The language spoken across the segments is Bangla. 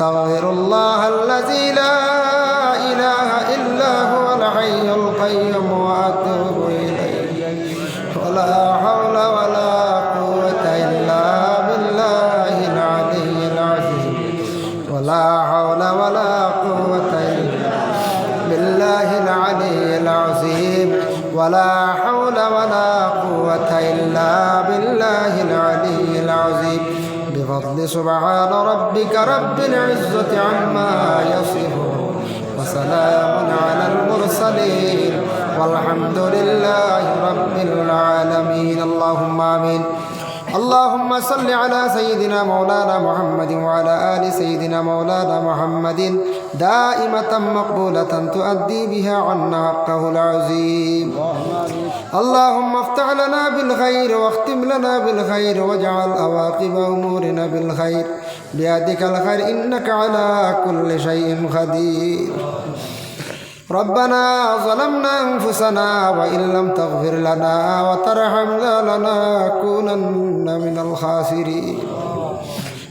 أستغفر الله الذي لا إله إلا هو الحي القيوم وأتوب إليه. ولا حول ولا قوة إلا بالله العلي العظيم. ولا حول ولا قوة إلا بالله العلي العظيم. ولا حول ولا قوة إلا بالله العلي بفضل سبحان ربك رب العزة عما يصفون وسلام على المرسلين والحمد لله رب العالمين اللهم آمين اللهم صل على سيدنا مولانا محمد وعلى آل سيدنا مولانا محمد دائمة مقبولة تؤدي بها عنا حقه العظيم اللهم افتح لنا بالخير واختم لنا بالخير واجعل أواقب أمورنا بالخير بيدك الخير إنك على كل شيء قدير ربنا ظلمنا أنفسنا وإن لم تغفر لنا وترحمنا لنكونن من الخاسرين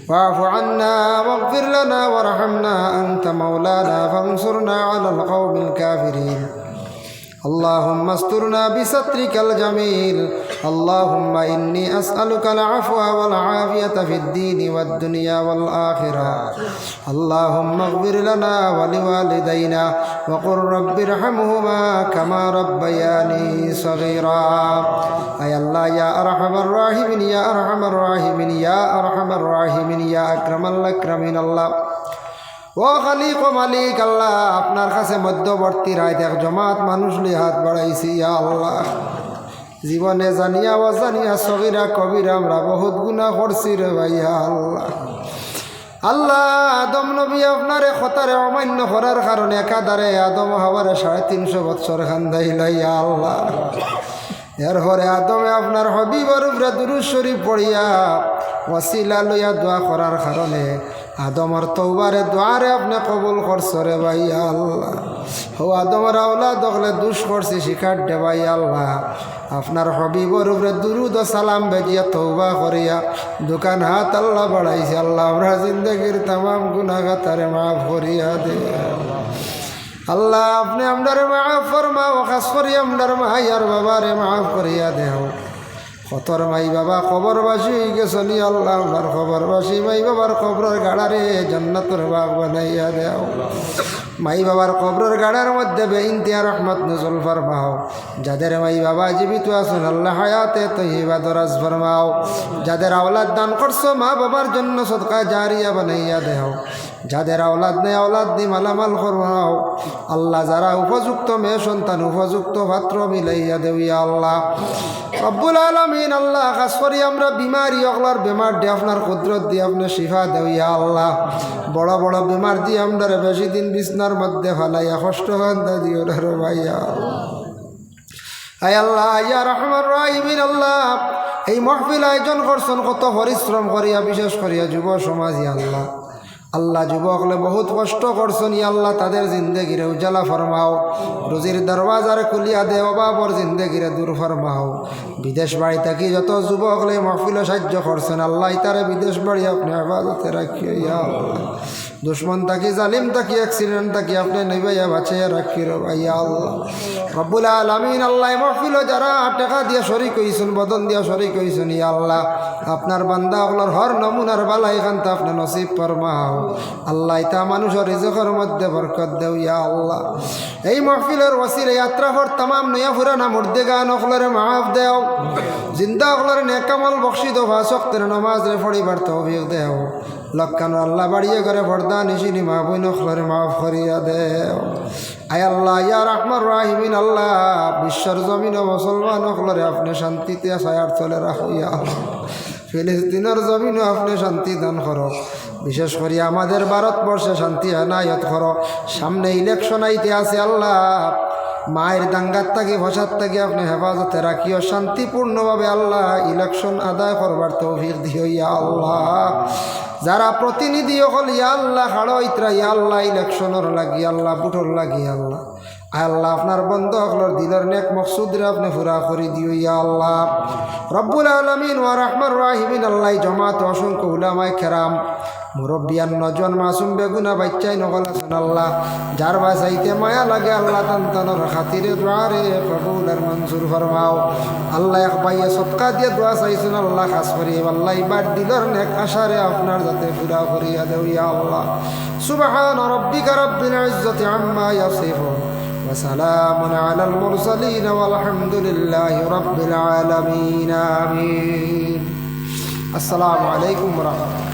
واعف عنا واغفر لنا وارحمنا أنت مولانا فانصرنا على القوم الكافرين اللهم استرنا بسترك الجميل اللهم إني أسألك العفو والعافية في الدين والدنيا والآخرة اللهم اغفر لنا ولوالدينا وقل رب ارحمهما كما ربياني صغيرا أي الله يا أرحم الراحمين يا أرحم الراحمين يا أرحم الراحمين يا أكرم الأكرمين الله ও খালিক ও মালিক, আল্লাহ আপনার কাছে মধ্যবর্তী রায় দেখ, জমাত মানুষ লিয়ে হাত বাড়াইছি আল্লাহ। জীবনে জানিয়া অজানিয়া সগিরা কবিরা, আমরা বহুত গুণা করছি রে ভাইয়া আল্লাহ। আল্লাহ, আদম নবী আপনারে খতারে অমান্য করার কারণে একাধারে আদম হওয়ারে সাড়ে তিনশো বৎসর খান্দাইলা, ইয়া আল্লাহ। এর পরে আদমে আপনার হবিবর উপরে দুরুদ শরীফ পড়িয়া ওসিলা লইয়া দোয়া করার কারণে আদমর তৌবারে দোয়ারে আপনি কবুল করছরে ভাই আল্লাহ। হো আদমর আওলা দখলে দুষ করছি শিকার দে ভাই আল্লাহ। আপনার হবিবর উপরে দুরুদ সালাম বেজিয়া তৌবা করিয়া দোকান হাত আল্লাহ বাড়াইছে। আল্লাহ আমরা জিন্দগির তামাম গুনাগাতারে মাফ করিয়া দে। আল্লাহ, আপনি আমরারে মাফ ফরমাও, খাস করি আমরার মাইয়ার বাবারে মাফ করিয়া দেহ কতর মাই বাবা, খবরবাসী গেছনি আল্লাহ, আমার খবরবাসী মাই বাবার খবরের গাড়ারে জান্নাতর বাগ বানাইয়া দেও। মাই বাবার কবরের গাড়ার মধ্যে বেইনতিয়া রহমত নজল ফরমাও। যাদের মাই বাবা জীবিত আছেন, আল্লাহ হায়াতে তহিবা দরাজ ফরমাও। যাদের আওলাদ দান করছ, মা বাবার জন্য সদকা জারিয়া বানাইয়া দেহ যাদের আওলাদ নেই, আওলাদ দি মালামাল ফরমাও আল্লাহ যারা উপযুক্ত মেয়ে, সন্তান উপযুক্ত পাত্র মিলাইয়া দেউইয়া আল্লাহ। রব্বুল আলমিন, আল্লাহ খাস করি আমরা বিমারি, অগলার বেমার দিয়ে আপনার কুদরত দিয়ে আপনার শিফা দেউইয়া আল্লাহ। বড় বড় বেমার দিয়ে আমরা বেশি দিন বিছনার মধ্যে ফালাইয়া কষ্ট কান্দা দিও ভাইয়া আয় আল্লাহ, ইয়া রহমান রাহিমিন, আল্লাহ। এই মহফিল আয়োজন করছেন, কত পরিশ্রম করিয়া, বিশেষ করিয়া যুব সমাজ আল্লাহ। আল্লাহ যুবকলে বহুত কষ্ট করছেন আল্লাহ তাদের জিন্দগিরে উজালা ফরমাও। রুজির দরওয়াজার কুলিয়া দে অবাবর জিন্দগিরে দূর ফরমাও। বিদেশ বাড়ি থাকি যত যুবকলে মহফিলে সাহায্য করছেন, আল্লাহ তারা বিদেশ বাড়ি আপনি আবাদতে আল্লাহ দুশ্মন থাকি জালিম থাকি অ্যাক্সিডেন্ট থাকি আপনি নেবাইয়া বাঁচাইয়া রাখি ভাইয়া আল্লাহ। রব্বুল আলমিন আল্লাহ মহফিল যারা টাকা দিয়া শরিক হইছেন, বদন দিয়া শরিক হইছেন, ইয়া আল্লাহ, আপনার বান্দা আপনার হর নমুনার বালা এখানটা আপনি নসিব ফরমাও। আল্লাহ ইতা মানুষের রিজকের মধ্যে বরকত দেও, ইয়া আল্লাহ। এই মহফিলের ওসিলে যাত্রা ফর তাম নয়া ফুরানা মুর্দে গান অকলরে মাফ দেও। জিন্দা অকলরে নেকামল বক্সি দো ভাষক্তের নমাজ রে ফড়িবার তৌফিক দেও। লক্ষানো আল্লাহ বাড়িয়ে করে ভর্দা নিশিনি মা বই নখলরে মাফ করিয়া দেও। আয় আল্লাহ, ইয়া রহমান রাহিমিন, আল্লাহ, বিশ্বর জমিন মুসলমান হকলরে আপনি শান্তিতে ছায়ার চলে রাখো আল্লাহ। ফিলিস্তিনের জমিনও আপনি শান্তি দান করো। বিশেষ করে আমাদের ভারতবর্ষে শান্তি আনায়ত করো। সামনে ইলেকশন আইতে আছে আল্লাহ। মায়ের দাঙ্গার থাকি ভাষার থাকি আপনি হেফাজতে রাখিও, শান্তিপূর্ণভাবে আল্লাহ ইলেকশন আদায় করবার তৌফিক দিও ইয়া আল্লাহ। যারা প্রতিনিধি হল, ইয়া আল্লাহ হাড়ো ইতরা ইয়া আল্লাহ ইলেকশনের লাগি, আল্লাহ বুটোর লাগি, আল্লাহ। আল্লাহ, আপনার বন্ধ হকলর দিলের নেক মকসুদরে আপনি ফুরা করে দিও ইয়া আল্লাহ। রব্বুল আলমিন ওয়া রহমান রাহিমিন, আল্লাহ জমাত অসংখ্য উলামায় খেরাম মুরব্বিয়ান নজন মাসুম বেগুনা বাচ্চাই নকল আছেন আল্লাহ যার বাসাইতে মায়া লাগে আল্লাহ তান্তনর খাতিরে দোয়ারে কবুল আর মঞ্জুর ফরমাও আল্লাহ এক বাইয়ে সৎকা দিয়ে দোয়া চাইছেন আল্লাহ খাস করি আল্লাহ এবার দিলর নেক আশারে আপনার যাতে পুরা করিয়া দেও ইয়া আল্লাহ সুবহান রব্বিকা রব্বিল ইজ্জতি আম্মা ইয়াসিফুন وسلام على المرسلين والحمد لله رب العالمين آمين السلام عليكم ورحمة الله